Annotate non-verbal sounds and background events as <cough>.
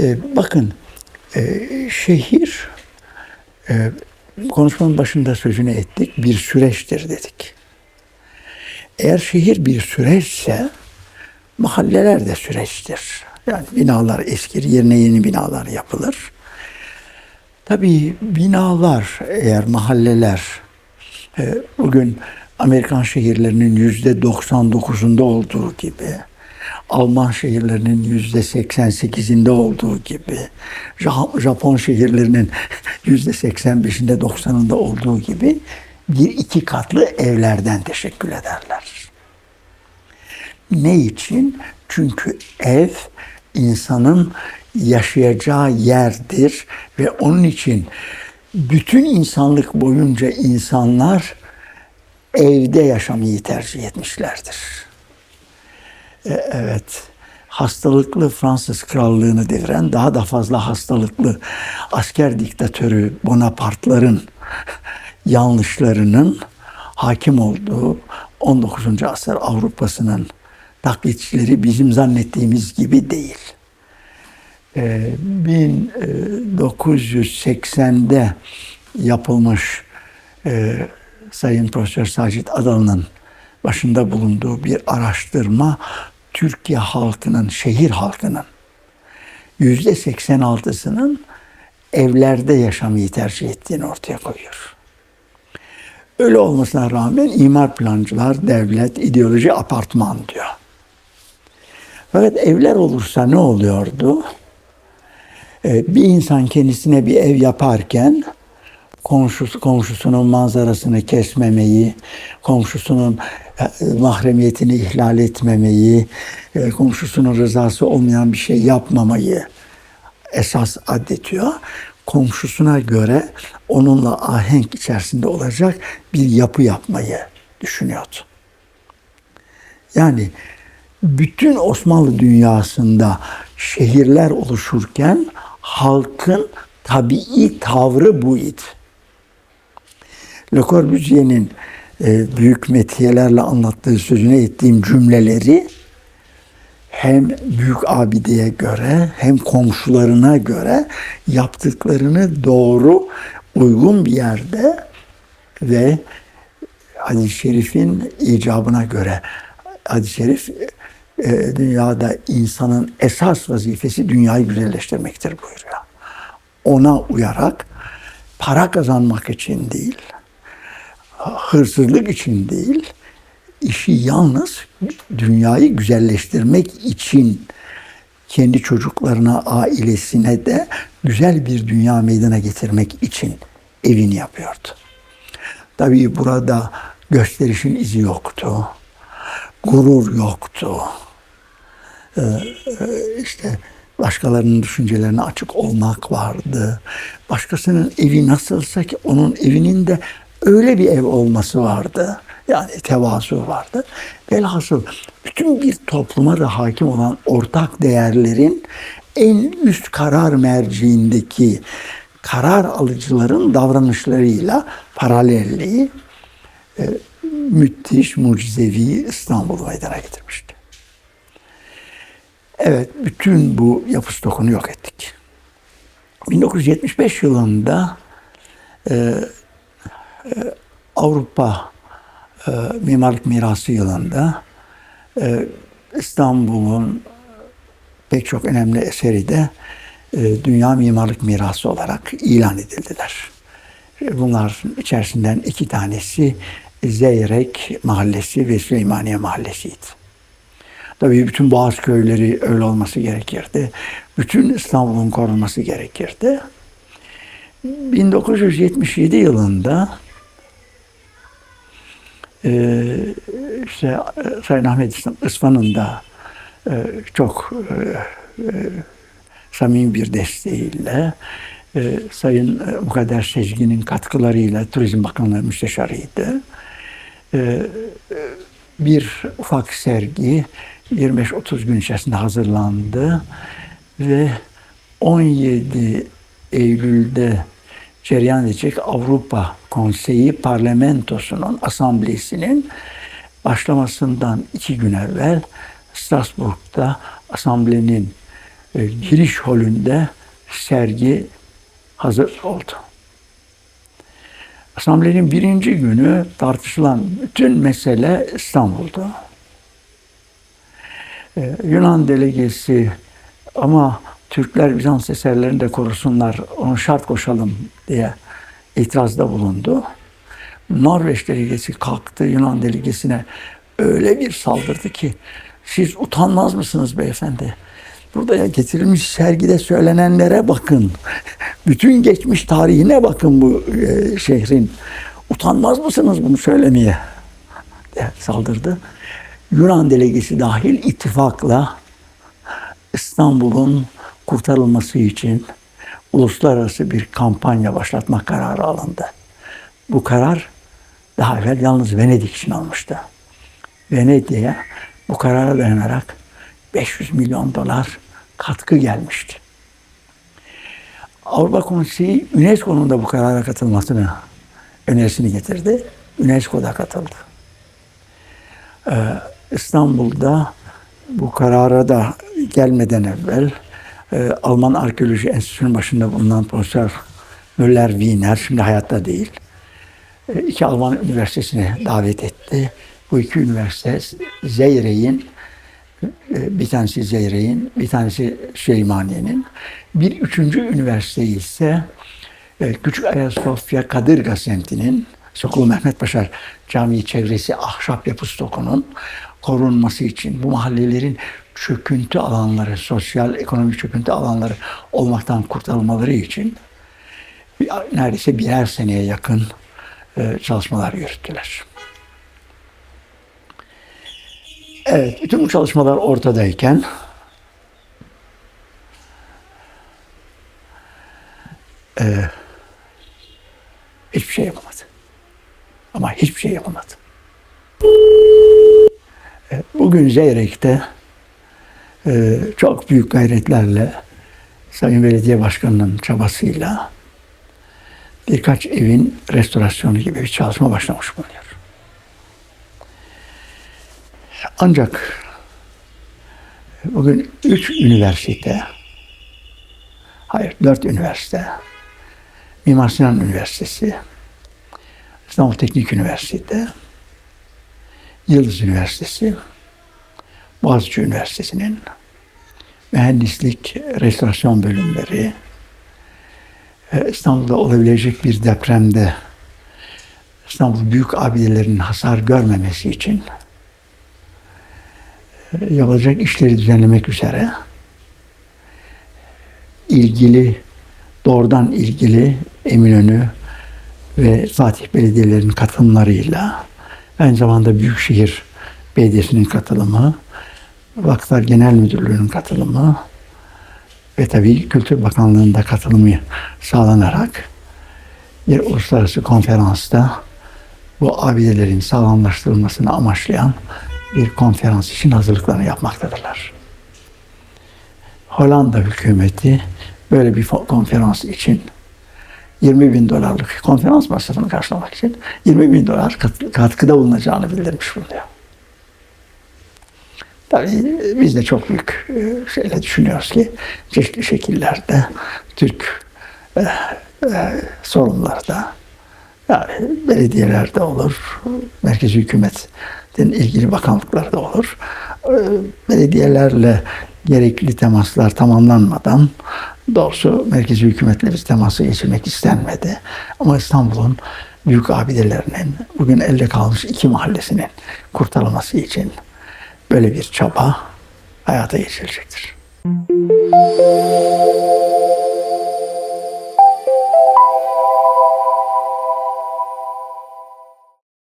Ee, bakın e, şehir e, konuşmanın başında sözünü ettik bir süreçtir dedik. Eğer şehir bir süreçse mahalleler de süreçtir. Yani binalar eskir, yerine yeni binalar yapılır. Tabii binalar eğer mahalleler e, bugün Amerikan şehirlerinin yüzde 99'unda olduğu gibi Alman şehirlerinin yüzde 88'inde olduğu gibi Ja- Japon şehirlerinin <laughs> yüzde 85'inde 90'ında olduğu gibi bir iki katlı evlerden teşekkül ederler. Ne için? Çünkü ev insanın yaşayacağı yerdir ve onun için bütün insanlık boyunca insanlar evde yaşamayı tercih etmişlerdir. E, evet, hastalıklı Fransız krallığını deviren daha da fazla hastalıklı asker diktatörü Bonaparte'ların <laughs> yanlışlarının hakim olduğu 19. asır Avrupa'sının taklitçileri bizim zannettiğimiz gibi değil. Ee, 1980'de yapılmış e, Sayın Profesör Sacit Adalı'nın başında bulunduğu bir araştırma Türkiye halkının, şehir halkının yüzde 86'sının evlerde yaşamayı tercih ettiğini ortaya koyuyor. Öyle olmasına rağmen imar plancılar, devlet, ideoloji apartman diyor. Fakat evler olursa ne oluyordu? Ee, bir insan kendisine bir ev yaparken komşusu, komşusunun manzarasını kesmemeyi, komşusunun e, mahremiyetini ihlal etmemeyi, e, komşusunun rızası olmayan bir şey yapmamayı esas addediyor. Komşusuna göre onunla ahenk içerisinde olacak bir yapı yapmayı düşünüyordu. Yani bütün Osmanlı dünyasında şehirler oluşurken halkın tabii tavrı buydu. Le Corbusier'in e, büyük metiyelerle anlattığı sözüne ettiğim cümleleri hem büyük abideye göre hem komşularına göre yaptıklarını doğru uygun bir yerde ve hadis-i şerifin icabına göre hadis-i şerif e, dünyada insanın esas vazifesi dünyayı güzelleştirmektir buyuruyor. Ona uyarak para kazanmak için değil, hırsızlık için değil, işi yalnız dünyayı güzelleştirmek için kendi çocuklarına, ailesine de güzel bir dünya meydana getirmek için evini yapıyordu. Tabii burada gösterişin izi yoktu. Gurur yoktu. Ee, işte başkalarının düşüncelerine açık olmak vardı. Başkasının evi nasılsa ki onun evinin de öyle bir ev olması vardı. Yani tevazu vardı. Velhasıl bütün bir topluma da hakim olan ortak değerlerin en üst karar merciindeki karar alıcıların davranışlarıyla paralelliği e, müthiş, mucizevi İstanbul meydana getirmişti. Evet, bütün bu yapı stokunu yok ettik. 1975 yılında e, Avrupa e, Mimarlık Mirası yılında e, İstanbul'un pek çok önemli eseri de e, Dünya Mimarlık Mirası olarak ilan edildiler. E, Bunlar içerisinden iki tanesi Zeyrek Mahallesi ve Süleymaniye Mahallesi'ydi. Tabii bütün Boğaz köyleri öyle olması gerekirdi. Bütün İstanbul'un korunması gerekirdi. 1977 yılında e, işte Sayın Ahmet İsfan'ın da e, çok e, e, samimi bir desteğiyle e, Sayın e, Mukadder Sezgin'in katkılarıyla Turizm Bakanlığı Müsteşarıydı. Bir ufak sergi 25-30 gün içerisinde hazırlandı ve 17 Eylül'de cereyan edecek Avrupa Konseyi Parlamentosu'nun asamblesinin başlamasından iki gün evvel Strasbourg'da asamblenin e, giriş holünde sergi hazır oldu. Asamblenin birinci günü tartışılan bütün mesele İstanbul'da. Ee, Yunan delegesi ama Türkler Bizans eserlerini de korusunlar, onu şart koşalım diye itirazda bulundu. Norveç delegesi kalktı Yunan delegesine öyle bir saldırdı ki siz utanmaz mısınız beyefendi? Burada getirilmiş sergide söylenenlere bakın. <laughs> Bütün geçmiş tarihine bakın bu e, şehrin. Utanmaz mısınız bunu söylemeye? diye saldırdı. Yunan delegesi dahil ittifakla İstanbul'un kurtarılması için uluslararası bir kampanya başlatmak kararı alındı. Bu karar daha evvel yalnız Venedik için almıştı. Venedik'e bu karara dayanarak 500 milyon dolar katkı gelmişti. Avrupa Konseyi UNESCO'nun da bu karara katılmasını önerisini getirdi. UNESCO da katıldı. Ee, İstanbul'da bu karara da gelmeden evvel e, Alman Arkeoloji Enstitüsü'nün başında bulunan Profesör Müller Wiener, şimdi hayatta değil, e, iki Alman üniversitesine davet etti. Bu iki üniversite Zeyrek'in e, bir tanesi Zeyrek'in, bir tanesi Süleymaniye'nin. Bir üçüncü üniversite ise e, Küçük Ayasofya Kadırga semtinin Sokulu Mehmet Paşa Camii çevresi ahşap yapı stokunun korunması için bu mahallelerin çöküntü alanları, sosyal ekonomik çöküntü alanları olmaktan kurtarılmaları için neredeyse birer seneye yakın e, çalışmalar yürüttüler. Evet, bütün bu çalışmalar ortadayken e, hiçbir şey yapamadı. Ama hiçbir şey yapamadı. E, bugün Zeyrek'te e, çok büyük gayretlerle Sayın Belediye Başkanı'nın çabasıyla birkaç evin restorasyonu gibi bir çalışma başlamış bulunuyor. Ancak bugün üç üniversite, hayır dört üniversite, Mimar Sinan Üniversitesi, İstanbul Teknik Üniversitesi, Yıldız Üniversitesi, Boğaziçi Üniversitesi'nin mühendislik, restorasyon bölümleri, e, İstanbul'da olabilecek bir depremde İstanbul büyük abidelerinin hasar görmemesi için e, yapılacak işleri düzenlemek üzere ilgili doğrudan ilgili Eminönü ve Fatih Belediyelerinin katılımlarıyla aynı zamanda Büyükşehir Belediyesi'nin katılımı, Vakıflar Genel Müdürlüğü'nün katılımı ve tabii Kültür Bakanlığı'nda katılımı sağlanarak bir uluslararası konferansta bu abidelerin sağlamlaştırılmasını amaçlayan bir konferans için hazırlıklarını yapmaktadırlar. Hollanda hükümeti böyle bir konferans için 20 bin dolarlık konferans masrafını karşılamak için 20 bin dolar katkıda bulunacağını bildirmiş bulunuyor. Tabii biz de çok büyük e, şeyle düşünüyoruz ki çeşitli şekillerde Türk e, e, sorunlarda yani belediyelerde olur, merkezi hükümetin ilgili bakanlıklarda olur. Belediyelerle gerekli temaslar tamamlanmadan doğrusu merkezi hükümetle biz teması geçirmek istenmedi. Ama İstanbul'un büyük abidelerinin bugün elde kalmış iki mahallesinin kurtarılması için böyle bir çaba hayata geçirilecektir.